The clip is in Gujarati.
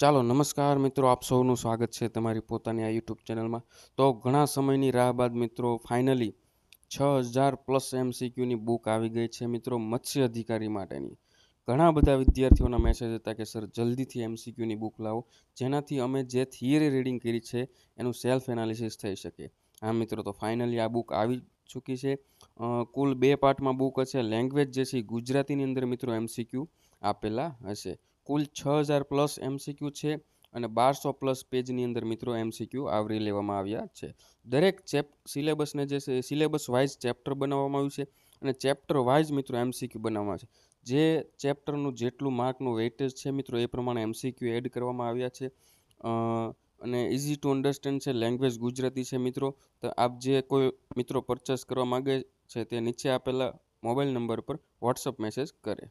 ચાલો નમસ્કાર મિત્રો, આપ સૌનું સ્વાગત છે તમારી પોતાની આ યુટ્યુબ ચેનલમાં. તો ઘણા સમયની રાહ બાદ મિત્રો, ફાઇનલી છ હજાર પ્લસ એમસીક્યુની બુક આવી ગઈ છે મિત્રો, મત્સ્ય અધિકારી માટેની. ઘણા બધા વિદ્યાર્થીઓના મેસેજ હતા કે, સર, જલ્દીથી એમસીક્યુની બુક લાવો. જેનાથી અમે જે થિયરી રીડિંગ કરી છે, એનું સેલ્ફ એનાલિસિસ થઈ શકે. હા મિત્રો, તો ફાઇનલી આ બુક આવી ચૂકી છે. કુલ બે પાર્ટમાં બુક હશે લેંગ્વેજ જે છે ગુજરાતીની અંદર મિત્રો એમસીક્યુ આપેલા હશે. કુલ છ હજાર પ્લસ એમસીક્યુ છે અને બારસો પ્લસ પેજની અંદર મિત્રો એમસીક્યુ આવરી લેવામાં આવ્યા છે. દરેક ચેપ, સિલેબસને જે છે સિલેબસ વાઇઝ ચેપ્ટર બનાવવામાં આવ્યું છે અને ચેપ્ટર વાઇઝ મિત્રો એમસીક્યુ બનાવવામાં છે. જે ચેપ્ટરનું જેટલું માર્કનું વેઇટેજ છે મિત્રો એ પ્રમાણે એમસીક્યુ એડ કરવામાં આવ્યા છે. અને ઇઝી ટુ અન્ડરસ્ટેન્ડ છે લેંગ્વેજ ગુજરાતી છે મિત્રો. તો આપ જે કોઈ મિત્રો પરચેસ કરવા માગે છે તે નીચે આપેલા મોબાઈલ નંબર પર વોટ્સઅપ મેસેજ કરે.